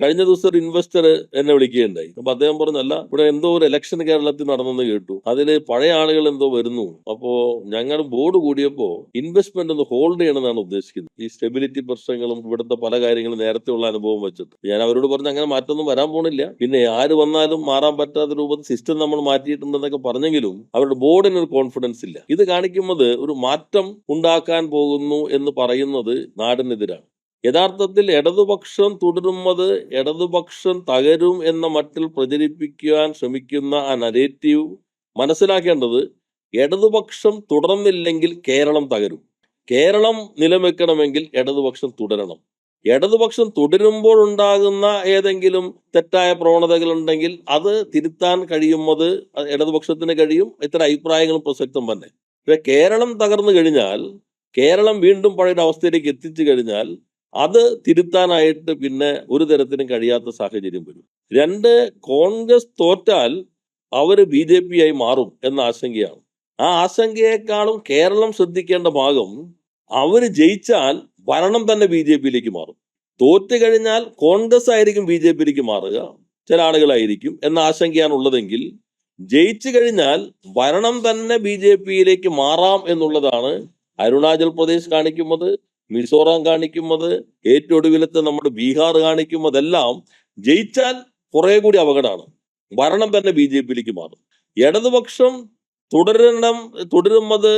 കഴിഞ്ഞ ദിവസം ഒരു ഇൻവെസ്റ്റർ എന്നെ വിളിക്കുകയുണ്ടായി. അപ്പൊ അദ്ദേഹം പറഞ്ഞല്ല ഇവിടെ എന്തോ ഒരു ഇലക്ഷൻ കേരളത്തിൽ നടന്നെന്ന് കേട്ടു. അതിൽ പഴയ ആളുകൾ എന്തോ വരുന്നു. അപ്പോ ഞങ്ങൾ ബോർഡ് കൂടിയപ്പോ ഇൻവെസ്റ്റ്മെന്റ് ഒന്ന് ഹോൾഡ് ചെയ്യണമെന്നാണ് ഉദ്ദേശിക്കുന്നത്. ഈ സ്റ്റെബിലിറ്റി പ്രശ്നങ്ങളും ഇവിടുത്തെ പല കാര്യങ്ങളും നേരത്തെ ഉള്ള അനുഭവം വെച്ചിട്ട്. ഞാൻ അവരോട് പറഞ്ഞു അങ്ങനെ മാറ്റമൊന്നും വരാൻ പോണില്ല. പിന്നെ ആര് വന്നാലും മാറാൻ പറ്റാത്ത രൂപത്തിൽ സിസ്റ്റം നമ്മൾ മാറ്റിയിട്ടുണ്ടെന്നൊക്കെ പറഞ്ഞെങ്കിലും അവരുടെ ബോർഡിന് ഒരു കോൺഫിഡൻസ് ഇല്ല. ഇത് കാണിക്കുന്നത് ഒരു മാറ്റം ഉണ്ടാക്കാൻ പോകുന്നു എന്ന് പറയുന്നത് നാടിനെതിരാണ്. യഥാർത്ഥത്തിൽ ഇടതുപക്ഷം തുടരുന്നത് ഇടതുപക്ഷം തകരും എന്ന മട്ടിൽ പ്രചരിപ്പിക്കുവാൻ ശ്രമിക്കുന്ന ആ നരേറ്റീവ് മനസ്സിലാക്കേണ്ടത് ഇടതുപക്ഷം തുടർന്നില്ലെങ്കിൽ കേരളം തകരും. കേരളം നിലനിൽക്കണമെങ്കിൽ ഇടതുപക്ഷം തുടരണം. ഇടതുപക്ഷം തുടരുമ്പോൾ ഉണ്ടാകുന്ന ഏതെങ്കിലും തെറ്റായ പ്രവണതകൾ ഉണ്ടെങ്കിൽ അത് തിരുത്താൻ കഴിയുന്നത് ഇടതുപക്ഷത്തിന് കഴിയും. ഇത്തരം അഭിപ്രായങ്ങളും പ്രസക്തം തന്നെ. പക്ഷെ കേരളം തകർന്നു കഴിഞ്ഞാൽ കേരളം വീണ്ടും പഴയ അവസ്ഥയിലേക്ക് എത്തിച്ചു കഴിഞ്ഞാൽ അത് തിരുത്താനായിട്ട് പിന്നെ ഒരു തരത്തിനും കഴിയാത്ത സാഹചര്യം വരും. രണ്ട് കോൺഗ്രസ് തോറ്റാൽ അവർ ബി ജെ പി ആയി മാറും എന്ന ആശങ്കയാണ്. ആ ആശങ്കയെക്കാളും കേരളം ശ്രദ്ധിക്കേണ്ട ഭാഗം അവർ ജയിച്ചാൽ ഭരണം തന്നെ ബി ജെ പിയിലേക്ക് മാറും. തോറ്റു കഴിഞ്ഞാൽ കോൺഗ്രസ് ആയിരിക്കും ബി ജെ പിയിലേക്ക് മാറുക. ചില ആളുകളായിരിക്കും എന്ന ആശങ്കയാണ് ഉള്ളതെങ്കിൽ ജയിച്ചു കഴിഞ്ഞാൽ ഭരണം തന്നെ ബി ജെ പിയിലേക്ക് മാറാം എന്നുള്ളതാണ് അരുണാചൽ പ്രദേശ് കാണിക്കുന്നത്. മിസോറാം കാണിക്കുന്നത് ഏറ്റവും ഒടുവിലത്തെ നമ്മുടെ ബീഹാർ കാണിക്കുന്നതെല്ലാം ജയിച്ചാൽ കുറെ കൂടി അപകടമാണ്. ഭരണം തന്നെ ബി ജെ പിയിലേക്ക് മാറും. ഇടതുപക്ഷം തുടരണം തുടരുന്നത്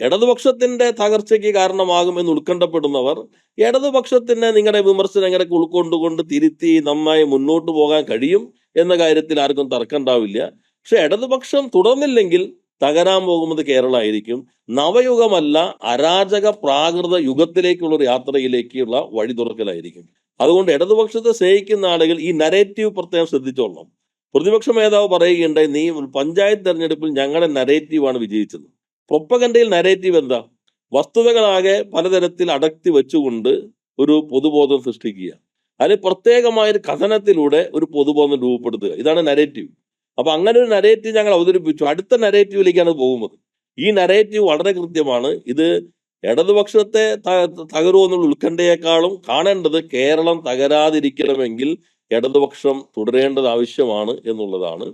ഇടതുപക്ഷത്തിന്റെ തകർച്ചയ്ക്ക് കാരണമാകുമെന്ന് ഉത്കണ്ഠപ്പെടുന്നവർ ഇടതുപക്ഷത്തിന് നിങ്ങളുടെ വിമർശനം എങ്ങനെയൊക്കെ ഉൾക്കൊണ്ടുകൊണ്ട് തിരുത്തി നന്നായി മുന്നോട്ട് പോകാൻ കഴിയും എന്ന കാര്യത്തിൽ ആർക്കും തർക്കം ഉണ്ടാവില്ല. പക്ഷെ ഇടതുപക്ഷം തുടർന്നില്ലെങ്കിൽ തകരാൻ പോകുന്നത് കേരളമായിരിക്കും. നവയുഗമല്ല അരാജക പ്രാകൃത യുഗത്തിലേക്കുള്ള ഒരു യാത്രയിലേക്കുള്ള വഴി തുറക്കലായിരിക്കും അതുകൊണ്ട് ഇടതുപക്ഷത്തെ സ്നേഹിക്കുന്ന ആളുകൾ ഈ നരേറ്റീവ് പ്രത്യേകം ശ്രദ്ധിച്ചോളണം. പ്രതിപക്ഷ നേതാവ് പറയുകയുണ്ടായി നീ പഞ്ചായത്ത് തെരഞ്ഞെടുപ്പിൽ ഞങ്ങളുടെ നരേറ്റീവാണ് വിജയിച്ചത്. പ്രൊപ്പഗൻഡയിൽ നരേറ്റീവ് എന്താ? വസ്തുതകളാകെ പലതരത്തിൽ അടക്കി വെച്ചുകൊണ്ട് ഒരു പൊതുബോധം സൃഷ്ടിക്കുക. അതിൽ പ്രത്യേകമായ ഒരു കഥനത്തിലൂടെ ഒരു പൊതുബോധം രൂപപ്പെടുത്തുക. ഇതാണ് നരേറ്റീവ് അപ്പൊ അങ്ങനെ ഒരു നരേറ്റീവ് ഞങ്ങൾ അവതരിപ്പിച്ചു. അടുത്ത നരേറ്റീവിലേക്കാണ് പോകുന്നത്. ഈ നരേറ്റീവ് വളരെ കൃത്യമാണ്. ഇത് ഇടതുപക്ഷത്തെ തകരുമെന്നുള്ള ഉത്കണ്ഠയെക്കാളും കാണേണ്ടത് കേരളം തകരാതിരിക്കണമെങ്കിൽ ഇടതുപക്ഷം തുടരേണ്ടത് ആവശ്യമാണ് എന്നുള്ളതാണ്.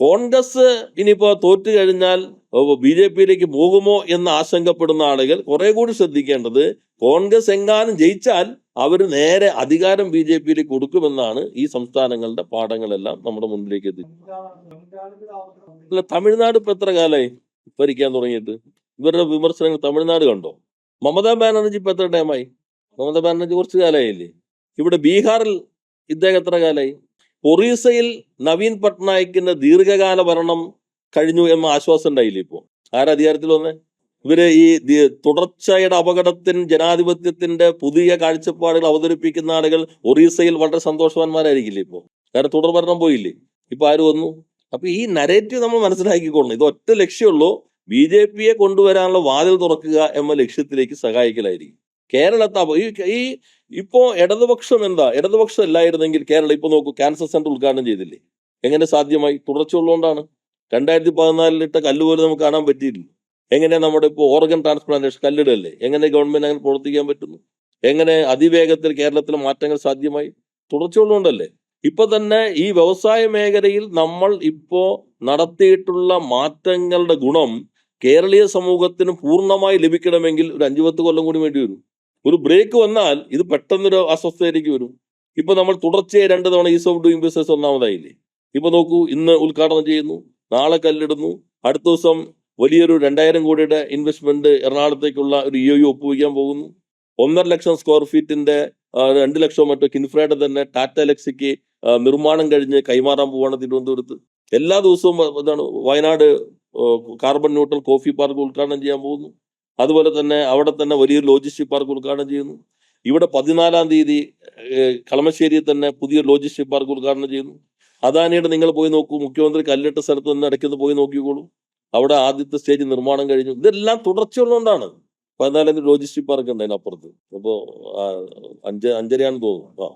കോൺഗ്രസ് ഇനിയിപ്പോ തോറ്റു കഴിഞ്ഞാൽ ബി ജെ പിയിലേക്ക് പോകുമോ എന്ന് ആശങ്കപ്പെടുന്ന ആളുകൾ കുറെ കൂടി ശ്രദ്ധിക്കേണ്ടത് കോൺഗ്രസ് എങ്ങാനും ജയിച്ചാൽ അവർ നേരെ അധികാരം ബി ജെ പിയിലേക്ക് കൊടുക്കുമെന്നാണ് ഈ സംസ്ഥാനങ്ങളുടെ പാഠങ്ങളെല്ലാം നമ്മുടെ മുന്നിലേക്ക് എത്തി. അല്ല തമിഴ്നാട് ഇപ്പൊ എത്ര കാലമായി ഭരിക്കാൻ തുടങ്ങിയിട്ട്. ഇവരുടെ വിമർശനങ്ങൾ തമിഴ്നാട് കണ്ടോ? മമതാ ബാനർജി ഇപ്പൊ എത്ര ടൈമായി മമതാ ബാനർജി കുറച്ച് കാലമായില്ലേ ഇവിടെ ബീഹാറിൽ ഇദ്ദേഹം എത്ര കാലമായി ഒറീസയിൽ നവീൻ പട്നായിക്കിന്റെ ദീർഘകാല ഭരണം കഴിഞ്ഞു എന്ന ആശ്വാസം ഉണ്ടായില്ലേ ഇപ്പോ? ആരാ അധികാരത്തിൽ വന്നേ? ഇവർ ഈ തുടർച്ചയുടെ അപകടത്തിന് ജനാധിപത്യത്തിന്റെ പുതിയ കാഴ്ചപ്പാടുകൾ അവതരിപ്പിക്കുന്ന ആളുകൾ ഒറീസയിൽ വളരെ സന്തോഷവാന്മാരായിരിക്കില്ലേ ഇപ്പോ? കാരണം തുടർ ഭരണം പോയില്ലേ? ഇപ്പൊ ആര് വന്നു? അപ്പൊ ഈ നരേറ്റീവ് നമ്മൾ മനസ്സിലാക്കിക്കൊള്ളണം. ഇത് ഒറ്റ ലക്ഷ്യമുള്ളൂ ബി ജെ പിയെ കൊണ്ടുവരാനുള്ള വാതിൽ തുറക്കുക എന്ന ലക്ഷ്യത്തിലേക്ക് സഹായിക്കലായിരിക്കും. കേരളത്തെ ഈ ഇപ്പോ ഇടതുപക്ഷം എന്താ? ഇടതുപക്ഷം അല്ലായിരുന്നെങ്കിൽ കേരളം ഇപ്പൊ നോക്കൂ ക്യാൻസർ സെന്റർ ഉദ്ഘാടനം ചെയ്തില്ലേ? എങ്ങനെ സാധ്യമായി? തുടർച്ചയുള്ളതുകൊണ്ടാണ് രണ്ടായിരത്തി പതിനാലിലിട്ട കല്ലുപോലെ പോലും നമുക്ക് കാണാൻ പറ്റിയില്ല. എങ്ങനെ നമ്മുടെ ഇപ്പോൾ ഓർഗൻ ട്രാൻസ്പ്ലാന്റേഷൻ കല്ലിടല്ലേ? എങ്ങനെ ഗവൺമെന്റ് അങ്ങനെ പ്രവർത്തിക്കാൻ പറ്റുന്നു? എങ്ങനെ അതിവേഗത്തിൽ കേരളത്തിൽ മാറ്റങ്ങൾ സാധ്യമായി? തുടർച്ചയുള്ളതുകൊണ്ടല്ലേ ഇപ്പൊ തന്നെ ഈ വ്യവസായ മേഖലയിൽ നമ്മൾ ഇപ്പോ നടത്തിയിട്ടുള്ള മാറ്റങ്ങളുടെ ഗുണം കേരളീയ സമൂഹത്തിന് പൂർണമായി ലഭിക്കണമെങ്കിൽ ഒരു അഞ്ചു പത്ത് കൊല്ലം കൂടി വേണ്ടി വരും. ഒരു ബ്രേക്ക് വന്നാൽ ഇത് പെട്ടെന്നൊരു അസ്വസ്ഥതയിലേക്ക് വരും. ഇപ്പൊ നമ്മൾ തുടർച്ചയായി രണ്ട് തവണ ഈസ് ഓഫ് ഡൂയിങ് ബിസിനസ് ഒന്നാമതായില്ലേ? ഇപ്പൊ നോക്കൂ ഇന്ന് ഉദ്ഘാടനം ചെയ്യുന്നു നാളെ കല്ലിടുന്നു അടുത്ത ദിവസം വലിയൊരു രണ്ടായിരം കോടിയുടെ ഇൻവെസ്റ്റ്മെന്റ് എറണാകുളത്തേക്കുള്ള ഒരു ഇ ഒ ഒപ്പുവയ്ക്കാൻ പോകുന്നു. ഒന്നര ലക്ഷം സ്ക്വയർ ഫീറ്റിന്റെ രണ്ട് ലക്ഷം മറ്റോ കിൻഫ്രയുടെ തന്നെ ടാറ്റ ലക്സിക്ക് നിർമ്മാണം കഴിഞ്ഞ് കൈമാറാൻ പോവാണ് തിരുവനന്തപുരത്ത്. എല്ലാ ദിവസവും എന്താണ് Wayanad carbon neutral coffee park ഉദ്ഘാടനം ചെയ്യാൻ പോകുന്നു. അതുപോലെ തന്നെ അവിടെ തന്നെ വലിയൊരു ലോജിസ്റ്റിക് പാർക്ക് ഉദ്ഘാടനം ചെയ്യുന്നു. ഇവിടെ പതിനാലാം തീയതി കളമശ്ശേരിയിൽ തന്നെ പുതിയ ലോജിസ്റ്റിക് പാർക്ക് ഉദ്ഘാടനം ചെയ്യുന്നു. അദാനിയുടെ നിങ്ങൾ പോയി നോക്കൂ മുഖ്യമന്ത്രി കല്ലിട്ട സ്ഥലത്ത് നിന്ന് ഇടയ്ക്കൊന്ന് പോയി നോക്കിക്കോളൂ. അവിടെ ആദ്യത്തെ സ്റ്റേജ് നിർമ്മാണം കഴിഞ്ഞു. ഇതെല്ലാം തുടർച്ചയുള്ളതുകൊണ്ടാണ്. പതിനാലാം തീയതി ലോജിസ്റ്റിക് പാർക്ക് ഉണ്ട് അതിനപ്പുറത്ത്. അപ്പോ ആ, അഞ്ച് അഞ്ചരയാണെന്ന് തോന്നുന്നു. ആ.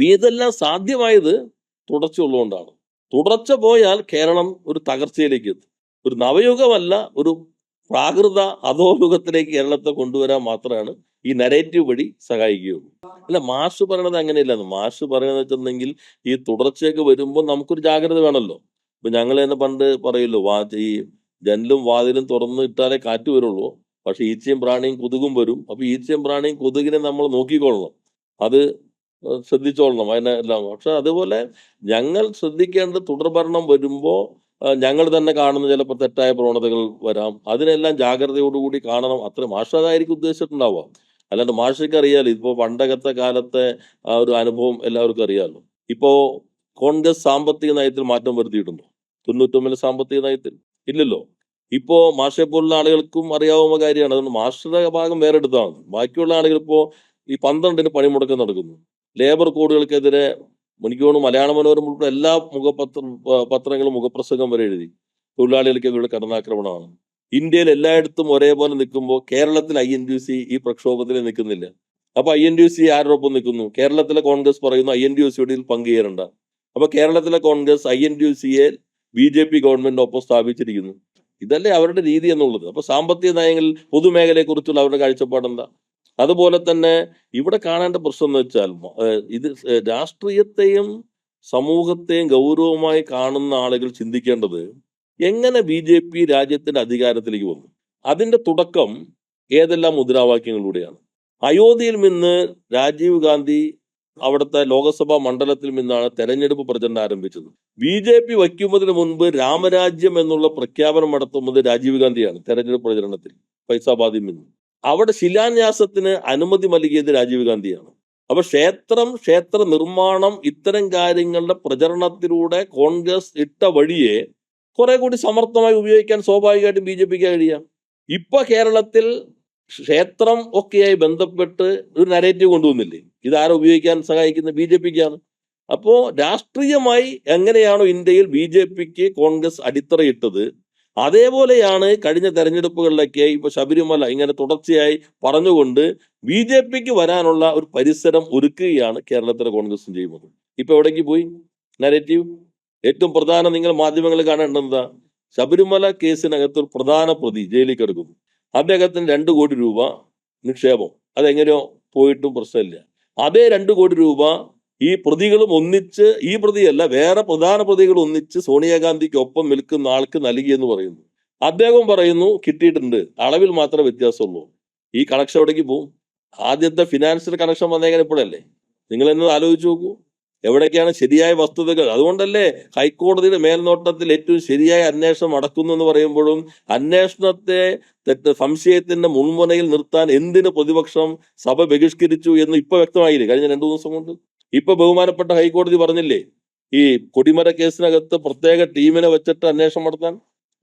ഇതെല്ലാം സാധ്യമായത് തുടർച്ചയുള്ളതുകൊണ്ടാണ്. തുടർച്ച പോയാൽ കേരളം ഒരു തകർച്ചയിലേക്ക് എത്തും. ഒരു നവയുഗമല്ല ഒരു പ്രാകൃത അധോമുഖത്തിലേക്ക് കേരളത്തെ കൊണ്ടുവരാൻ മാത്രമാണ് ഈ നരേറ്റീവ് വഴി സഹായിക്കുകയുള്ളൂ. അല്ല മാഷ് പറയണത് അങ്ങനെയല്ല മാഷ് പറയുന്നത് വെച്ചിട്ടുണ്ടെങ്കിൽ ഈ തുടർച്ചയൊക്കെ വരുമ്പോൾ നമുക്കൊരു ജാഗ്രത വേണമല്ലോ. ഇപ്പൊ ഞങ്ങൾ തന്നെ പണ്ട് പറയുമല്ലോ വാ ഈ ജനലും വാതിലും തുറന്നു ഇട്ടാലേ കാറ്റ് വരുള്ളൂ. പക്ഷെ ഈച്ചയും പ്രാണിയും കൊതുകും വരും. അപ്പൊ ഈച്ചയും പ്രാണിയും കൊതുകിനെ നമ്മൾ നോക്കിക്കൊള്ളണം. അത് ശ്രദ്ധിച്ചോളണം. അതിനെ എല്ലാം. പക്ഷെ അതുപോലെ ഞങ്ങൾ ശ്രദ്ധിക്കേണ്ട തുടർഭരണം വരുമ്പോൾ ഞങ്ങൾ തന്നെ കാണുന്ന ചിലപ്പോൾ തെറ്റായ പ്രവണതകൾ വരാം. അതിനെല്ലാം ജാഗ്രതയോടുകൂടി കാണണം. അത്ര മാഷ് അതായിരിക്കും ഉദ്ദേശിച്ചിട്ടുണ്ടാവുക. അല്ലാണ്ട് മാഷയ്ക്ക് അറിയാലോ ഇപ്പോ പണ്ടകത്തെ കാലത്തെ ആ ഒരു അനുഭവം എല്ലാവർക്കും അറിയാമല്ലോ ഇപ്പോൾ കോൺഗ്രസ് സാമ്പത്തിക നയത്തിൽ മാറ്റം വരുത്തിയിട്ടുണ്ടോ? തൊണ്ണൂറ്റൊമ്പതിലെ സാമ്പത്തിക നയത്തിൽ? ഇല്ലല്ലോ. ഇപ്പോ മാഷെ പോലുള്ള ആളുകൾക്കും അറിയാവുന്ന കാര്യമാണ്. അതുകൊണ്ട് മാഷയുടെ ഭാഗം വേറെ എടുത്താണ് ബാക്കിയുള്ള ആളുകൾ ഇപ്പോ ഈ പന്ത്രണ്ടിന് പണിമുടക്കം നടക്കുന്നു. ലേബർ കോഡുകൾക്കെതിരെ എനിക്ക് മലയാള മനോരമ ഉൾപ്പെടെ എല്ലാ മുഖപത്ര പത്രങ്ങളും മുഖപ്രസംഗം വരെ എഴുതി. തൊഴിലാളികൾക്കെതിരെ കടന്നാക്രമണമാണ് ഇന്ത്യയിൽ എല്ലായിടത്തും ഒരേപോലെ നിൽക്കുമ്പോൾ കേരളത്തിൽ ഐ എൻ ഡി സി ഈ പ്രക്ഷോഭത്തിൽ നിൽക്കുന്നില്ല. അപ്പൊ ഐ എൻ ഡി സി ആരോടൊപ്പം നിൽക്കുന്നു? കേരളത്തിലെ കോൺഗ്രസ് പറയുന്നു ഐ എൻ ഡി സിയോട് പങ്കുചേരണ്ട. അപ്പൊ കേരളത്തിലെ കോൺഗ്രസ് ഐ എൻ ഡി സിയെ ബി ജെ പി ഗവൺമെന്റിനൊപ്പം സ്ഥാപിച്ചിരിക്കുന്നു. ഇതല്ലേ അവരുടെ രീതി എന്നുള്ളത്. അപ്പൊ സാമ്പത്തിക നയങ്ങളിൽ പൊതുമേഖലയെ കുറിച്ചുള്ള അവരുടെ കാഴ്ചപ്പാടെന്താ? അതുപോലെ തന്നെ ഇവിടെ കാണേണ്ട പ്രശ്നം എന്ന് വെച്ചാൽ ഇത് രാഷ്ട്രീയത്തെയും സമൂഹത്തെയും ഗൗരവമായി കാണുന്ന ആളുകൾ ചിന്തിക്കേണ്ടത് എങ്ങനെ ബി ജെ പി രാജ്യത്തിന്റെ അധികാരത്തിലേക്ക് വന്നു? അതിന്റെ തുടക്കം ഏതെല്ലാം മുദ്രാവാക്യങ്ങളിലൂടെയാണ്? അയോധ്യയിൽ നിന്ന് രാജീവ് ഗാന്ധി അവിടുത്തെ ലോകസഭാ മണ്ഡലത്തിൽ നിന്നാണ് തെരഞ്ഞെടുപ്പ് പ്രചരണം ആരംഭിച്ചത്. ബി ജെ പി വയ്ക്കുന്നതിന് മുൻപ് രാമരാജ്യം എന്നുള്ള പ്രഖ്യാപനം നടത്തുന്നത് രാജീവ് ഗാന്ധിയാണ് തെരഞ്ഞെടുപ്പ് പ്രചരണത്തിൽ ഫൈസാബാദിൽ നിന്ന്. അവിടെ ശിലാന്യാസത്തിന് അനുമതി നൽകിയത് രാജീവ് ഗാന്ധിയാണ്. അപ്പൊ ക്ഷേത്രം ക്ഷേത്ര നിർമ്മാണം ഇത്തരം കാര്യങ്ങളുടെ പ്രചരണത്തിലൂടെ കോൺഗ്രസ് ഇട്ട വഴിയെ കുറെ കൂടി സമർത്ഥമായി ഉപയോഗിക്കാൻ സ്വാഭാവികമായിട്ടും ബി ജെ പിക്ക് കഴിയാം. ഇപ്പൊ കേരളത്തിൽ ക്ഷേത്രം ഒക്കെയായി ബന്ധപ്പെട്ട് ഒരു നരേറ്റീവ് കൊണ്ടുവന്നില്ലേ? ഇതാരെ ഉപയോഗിക്കാൻ സഹായിക്കുന്ന ബി ജെ പിക്കാണ്. അപ്പോ രാഷ്ട്രീയമായി എങ്ങനെയാണോ ഇന്ത്യയിൽ ബി ജെ പിക്ക് കോൺഗ്രസ് അടിത്തറയിട്ടത് അതേപോലെയാണ് കഴിഞ്ഞ തെരഞ്ഞെടുപ്പുകളിലൊക്കെ ഇപ്പൊ ശബരിമല ഇങ്ങനെ തുടർച്ചയായി പറഞ്ഞുകൊണ്ട് ബി ജെ പിക്ക് വരാനുള്ള ഒരു പരിസരം ഒരുക്കുകയാണ് കേരളത്തിലെ കോൺഗ്രസും ചെയ്യുന്നത്. ഇപ്പൊ എവിടേക്ക് പോയി? നരേറ്റീവ് ഏറ്റവും പ്രധാനം നിങ്ങൾ മാധ്യമങ്ങളിൽ കാണേണ്ടത് ശബരിമല കേസിനകത്ത് ഒരു പ്രധാന പ്രതി ജയിലിൽ കിടക്കുന്നു. അദ്ദേഹത്തിന് രണ്ട് കോടി രൂപ നിക്ഷേപം. അതെങ്ങനെയോ പോയിട്ടും പ്രശ്നമില്ല. അതേ രണ്ട് കോടി രൂപ ഈ പ്രതികളും ഒന്നിച്ച് ഈ പ്രതിയല്ല വേറെ പ്രധാന പ്രതികൾ ഒന്നിച്ച് സോണിയാഗാന്ധിക്ക് ഒപ്പം നിൽക്കുന്ന ആൾക്ക് നൽകി എന്ന് പറയുന്നു. അദ്ദേഹം പറയുന്നു കിട്ടിയിട്ടുണ്ട്. അളവിൽ മാത്രമേ വ്യത്യാസമുള്ളൂ. ഈ കണക്ഷൻ എവിടേക്ക് പോകും ആദ്യത്തെ ഫിനാൻഷ്യൽ കണക്ഷൻ വന്നേക്കാൻ ഇപ്പോഴല്ലേ? നിങ്ങൾ എന്നത് ആലോചിച്ച് നോക്കൂ. എവിടേക്കാണ് ശരിയായ വസ്തുതകൾ? അതുകൊണ്ടല്ലേ ഹൈക്കോടതിയുടെ മേൽനോട്ടത്തിൽ ഏറ്റവും ശരിയായ അന്വേഷണം നടക്കുന്നു എന്ന് പറയുമ്പോഴും അന്വേഷണത്തെ തെറ്റ് സംശയത്തിന്റെ മുൻമുനയിൽ നിർത്താൻ എന്തിന് പ്രതിപക്ഷം സഭ ബഹിഷ്കരിച്ചു എന്ന് ഇപ്പൊ വ്യക്തമായില്ലേ? കഴിഞ്ഞ രണ്ടു ദിവസം കൊണ്ട്. ഇപ്പൊ ബഹുമാനപ്പെട്ട ഹൈക്കോടതി പറഞ്ഞില്ലേ ഈ കൊടിമര കേസിനകത്ത് പ്രത്യേക ടീമിനെ വെച്ചിട്ട് അന്വേഷണം നടത്താൻ?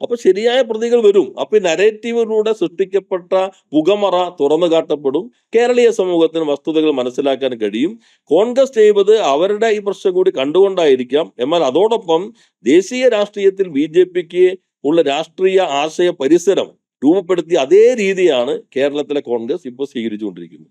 അപ്പൊ ശരിയായ പ്രതികൾ വരും. അപ്പൊ ഈ നരേറ്റീവിലൂടെ സൃഷ്ടിക്കപ്പെട്ട പുകമറ തുറന്നു കാട്ടപ്പെടും. കേരളീയ സമൂഹത്തിന് വസ്തുതകൾ മനസ്സിലാക്കാൻ കഴിയും. കോൺഗ്രസ് ചെയ്തത് അവരുടെ ഈ പ്രശ്നം കൂടി കണ്ടുകൊണ്ടായിരിക്കാം. എന്നാൽ അതോടൊപ്പം ദേശീയ രാഷ്ട്രീയത്തിൽ ബി ജെ പിക്ക് ഉള്ള രാഷ്ട്രീയ ആശയ പരിസരം രൂപപ്പെടുത്തിയ അതേ രീതിയാണ് കേരളത്തിലെ കോൺഗ്രസ് ഇപ്പോൾ സ്വീകരിച്ചുകൊണ്ടിരിക്കുന്നത്.